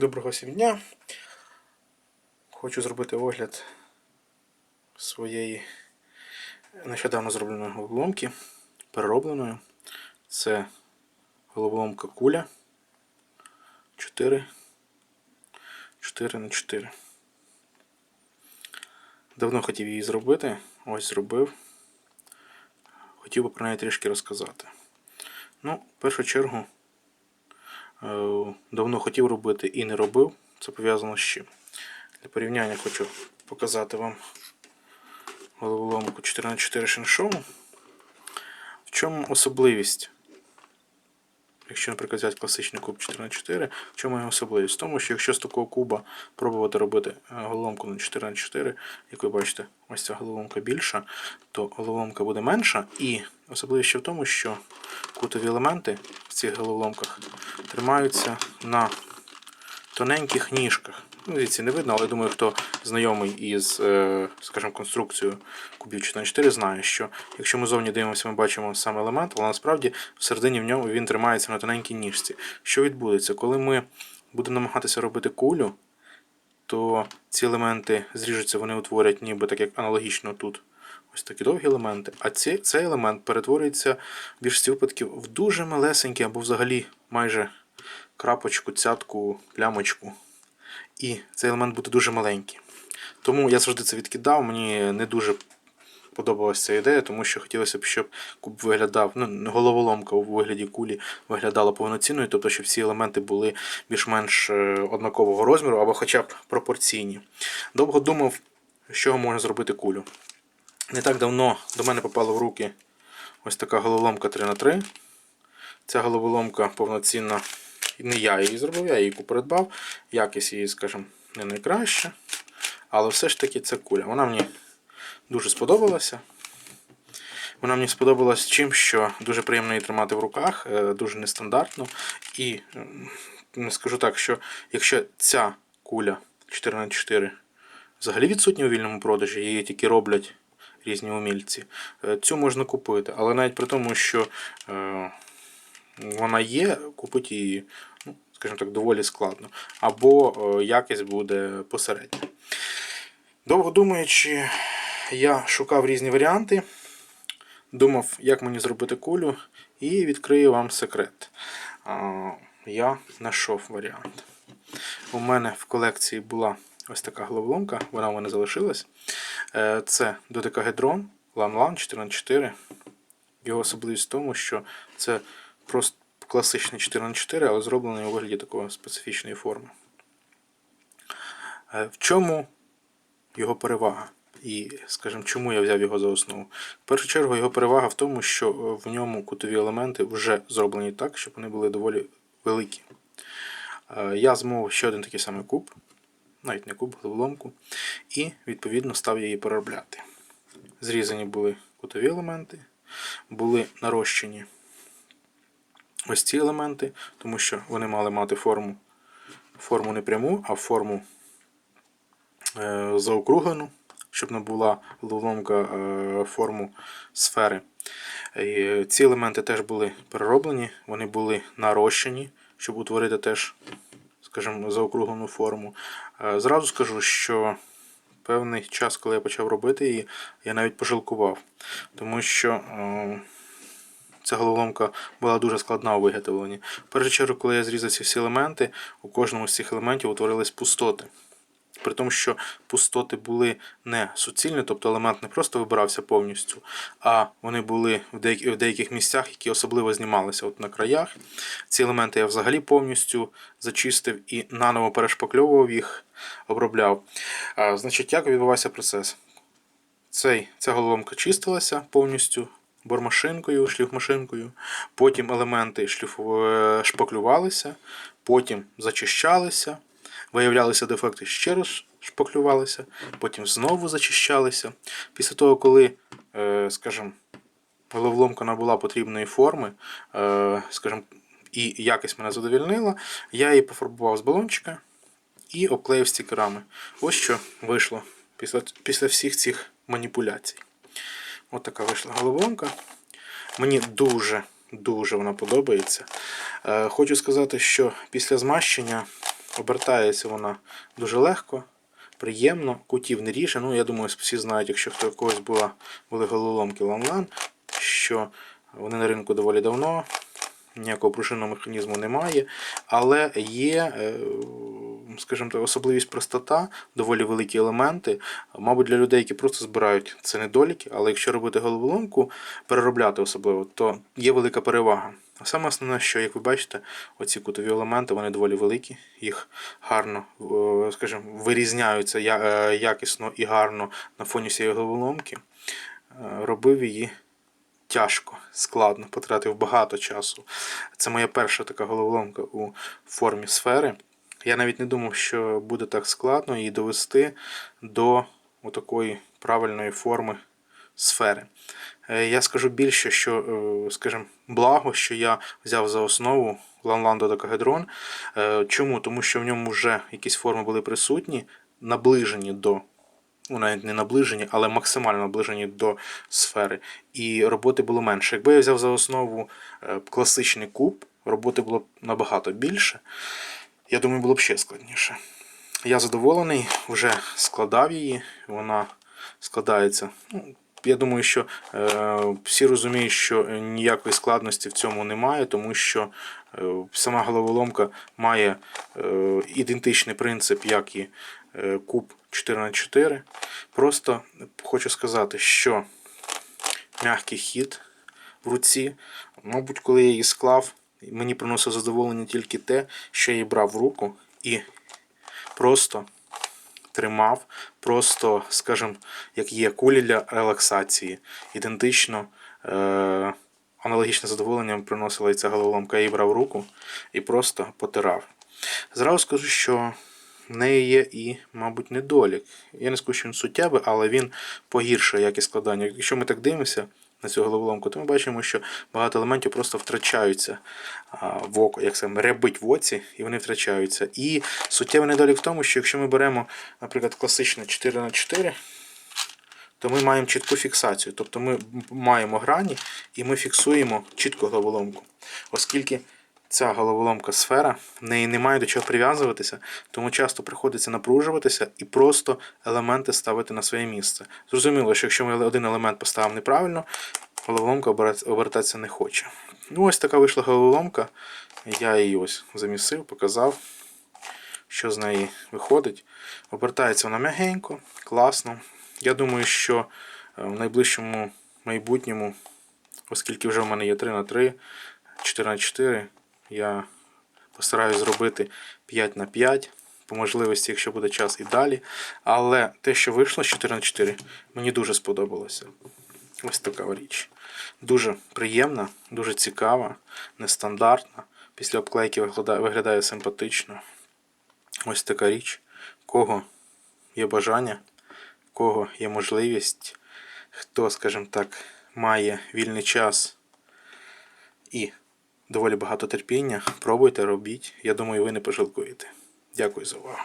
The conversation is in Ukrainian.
Доброго всім дня. Хочу зробити огляд своєї нещодавно зробленої головоломки, переробленої. Це головоломка куля 4, 4 на 4. Давно хотів її зробити, ось зробив. Хотів би про неї трішки розказати. Ну, в першу чергу. Е, давно хотів робити і не робив. Це пов'язано з чим. Для порівняння хочу показати вам головоломку 4х4 шиншоу. В чому особливість? Якщо, наприклад, взяти класичний куб 4х4, в чому його особливість? В тому, що якщо з такого куба пробувати робити е, головоломку на 4х4, як ви бачите, ось ця головоломка більша, то головоломка буде менша. І особливість ще в тому, що кутові елементи в цих головоломках тримаються на тоненьких ніжках. Звідси не видно, але думаю, хто знайомий із, е, скажімо, конструкцією кубів 4 знає, що якщо ми зовні дивимося, ми бачимо сам елемент, але насправді всередині в ньому він тримається на тоненькій ніжці. Що відбудеться? Коли ми будемо намагатися робити кулю, то ці елементи зріжуться, вони утворять ніби так як аналогічно тут. Ось такі довгі елементи. А ці, цей елемент перетворюється в більшості випадків в дуже малесенький або взагалі майже крапочку, цятку, плямочку. І цей елемент буде дуже маленький. Тому я завжди це відкидав. Мені не дуже подобалася ця ідея, тому що хотілося б, щоб куб виглядав, ну, головоломка у вигляді кулі виглядала повноцінною, тобто, щоб всі елементи були більш-менш е, однакового розміру або хоча б пропорційні. Довго думав, з чого можна зробити кулю. Не так давно до мене попала в руки ось така головоломка 3х3. Ця головоломка повноцінна. Не я її зробив, я її придбав. Якість її, скажімо, не найкраща. Але все ж таки це куля. Вона мені дуже сподобалася. Вона мені сподобалась чим, що дуже приємно її тримати в руках, е, дуже нестандартно. І скажу так, що якщо ця куля 4х4 взагалі відсутня у вільному продажі, її тільки роблять різні умільці, е, цю можна купити. Але навіть при тому, що е, вона є, купити її, скажімо так, доволі складно. Або е, якість буде посередня. Довго думаючи, я шукав різні варіанти, думав, як мені зробити кулю, і відкрию вам секрет. Я знайшов варіант. У мене в колекції була ось така головоломка, вона у мене залишилась. Е, Це додекагедрон LAN-LAN 4х4. Його особливість в тому, що це просто класичний 4х4, але зроблений у вигляді такої специфічної форми. Е, В чому його перевага? І, скажімо, чому я взяв його за основу? В першу чергу, його перевага в тому, що в ньому кутові елементи вже зроблені так, щоб вони були доволі великі. Е, Я змовив ще один такий самий куб, навіть не куб, головоломку, і, відповідно, став її переробляти. Зрізані були кутові елементи, були нарощені ось ці елементи, тому що вони мали мати форму, форму не пряму, а форму е, заокруглену, щоб не була головоломка е, форму сфери. І ці елементи теж були перероблені, вони були нарощені, щоб утворити теж, скажімо, заокруглену форму. Е, Зразу скажу, що певний час, коли я почав робити її, я навіть пожалкував, тому що. е, Ця головоломка була дуже складна у виготовленні. В першу чергу, коли я зрізав ці всі елементи, у кожному з цих елементів утворились пустоти. При тому, що пустоти були не суцільні, тобто елемент не просто вибирався повністю, а вони були в деяких, в деяких місцях, які особливо знімалися от на краях. Ці елементи я взагалі повністю зачистив і наново перешпакльовував їх, обробляв. А, Значить, як відбувався процес? Цей, Ця головоломка чистилася повністю бормашинкою, шліфмашинкою. Потім елементи шліфу... е, шпаклювалися, потім зачищалися, виявлялися дефекти, ще раз шпаклювалися, потім знову зачищалися. Після того, коли, е, скажімо, головоломка набула потрібної форми, е, скажімо, і якість мене задовільнила, я її пофарбував з балончика і обклеїв стікерами. Ось що вийшло після, після всіх цих маніпуляцій. Ось така вийшла головоломка. Мені дуже, дуже вона подобається. Е, Хочу сказати, що після змащення Обертається вона дуже легко, приємно, кутів не ріже. Ну, я думаю, всі знають, якщо хто когось була, були головоломки Ланлан, що вони на ринку доволі давно, ніякого пружинного механізму немає, але є, е, скажімо так, особливість простота, доволі великі елементи. Мабуть, для людей, які просто збирають це недоліки, але якщо робити головоломку, переробляти особливо, то є велика перевага. А саме основне, що, як ви бачите, оці кутові елементи вони доволі великі, їх гарно, е, скажімо, вирізняються е, якісно і гарно на фоні цієї головоломки. Е, Робив її тяжко, складно, потратив багато часу. Це моя перша така головоломка у формі сфери. Я навіть не думав, що буде так складно її довести до такої правильної форми сфери. Е, Я скажу більше, що, е, скажімо, благо, що я взяв за основу Ланландо додекагедрон. Е, Чому? Тому що в ньому вже якісь форми були присутні, наближені до ну, навіть не наближені, але максимально наближені до сфери. І роботи було менше. Якби я взяв за основу класичний куб, роботи було б набагато більше. Я думаю, було б ще складніше. Я задоволений, вже складав її, вона складається. Ну, я думаю, що е, всі розуміють, що ніякої складності в цьому немає, тому що е, сама головоломка має е, ідентичний принцип, як і е, куб 4х4. Просто хочу сказати, що м'який хід в руці, мабуть, коли я її склав, мені приносило задоволення тільки те, що я її брав в руку і просто тримав, просто, скажімо, як є кулі для релаксації. Ідентично, е- аналогічне задоволення приносила і ця головоломка. Я її брав в руку і просто потирав. Зразу скажу, що в неї є і, мабуть, недолік. Я не скажу, що він суттєвий, але він погіршує якість складання. Якщо ми так дивимося на цю головоломку, то ми бачимо, що багато елементів просто втрачаються в око, як саме рябить в оці, і вони втрачаються. І суттєвий недолік в тому, що якщо ми беремо, наприклад, класичне 4х4, то ми маємо чітку фіксацію. Тобто ми маємо грані і ми фіксуємо чітко головоломку. Оскільки ця головоломка сфера, в неї немає до чого прив'язуватися, тому часто приходиться напружуватися і просто елементи ставити на своє місце. Зрозуміло, що якщо ми один елемент поставимо неправильно, головоломка обертатися не хоче. Ну, ось така вийшла головоломка. Я її ось замісив, показав, що з неї виходить. Обертається вона м'ягенько, класно. Я думаю, що е, в найближчому майбутньому, оскільки вже в мене є 3 на 3 4 на 4 я постараюсь зробити 5 на 5 по можливості, якщо буде час і далі. Але те, що вийшло з 4 на 4 мені дуже сподобалося. Ось така річ. Дуже приємна, дуже цікава, нестандартна. Після обклейки виглядає, виглядає симпатично. Ось така річ. Кого є бажання, кого є можливість, хто, скажімо так, має вільний час і доволі багато терпіння, пробуйте, робіть. Я думаю, ви не пожалкуєте. Дякую за увагу.